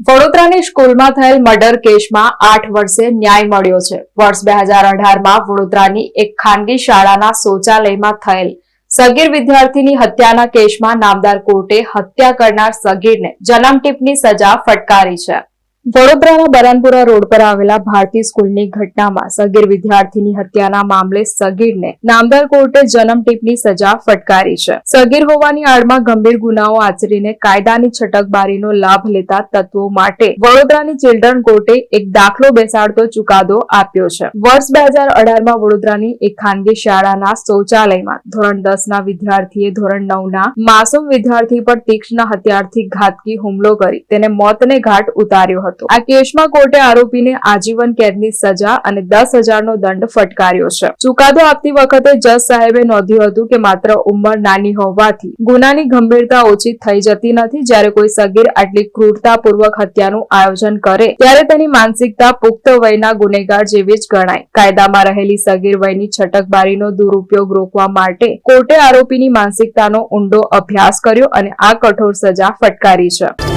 વડોદરાની સ્કૂલમાં થયેલ મર્ડર કેસમાં આઠ વર્ષે ન્યાય મળ્યો છે. વર્ષ બે હજાર અઢારમાં વડોદરાની એક ખાનગી શાળાના શૌચાલયમાં થયેલ સગીર વિદ્યાર્થીની હત્યાના કેસમાં નામદાર કોર્ટે હત્યા કરનાર સગીરને જન્મટીપની સજા ફટકારી છે. વડોદરાના બરાનપુરા રોડ પર આવેલા ભારતી સ્કૂલની ઘટનામાં સગીર વિદ્યાર્થીની હત્યાના મામલે સગીરને નામદાર કોર્ટે જન્મટીપની સજા ફટકારી છે. સગીર હોવાની આડમાં ગંભીર ગુનાઓ આચરીને કાયદાની છટકબારીનો લાભ લેતા તત્વો માટે વડોદરાની ચિલ્ડ્રન કોર્ટે એક દાખલો બેસાડતો ચુકાદો આપ્યો છે. વર્ષ બે હજાર અઢારમાં વડોદરાની એક ખાનગી શાળાના શૌચાલયમાં ધોરણ દસ ના વિદ્યાર્થીએ ધોરણ નવ ના માસૂમ વિદ્યાર્થી પર તીક્ષ્ણ હથિયારથી ઘાતકી હુમલો કરી તેને મોતને ઘાટ ઉતાર્યો હતો. આ કેસમાં કોર્ટે આરોપીને આજીવન કેદની સજા અને દસ હજારનો દંડ ફટકાર્યો છે. ચુકાદો આપતી વખતે જજ સાહેબે નોંધ્યું હતું કે માત્ર ઉંમર નાની હોવાથી ગુનાની ગંભીરતા ઓછી થઈ જતી નથી. જ્યારે કોઈ સગીર આટલી ક્રૂરતાપૂર્વક હત્યાનું આયોજન કરે, ત્યારે તેની માનસિકતા પુખ્ત વયના ગુનેગાર જેવી જ ગણાય. કાયદામાં રહેલી સગીર વયની છટકબારીનો દુરુપયોગ રોકવા માટે કોર્ટે આરોપીની માનસિકતાનો ઊંડો અભ્યાસ કર્યો અને આ કઠોર સજા ફટકારી છે.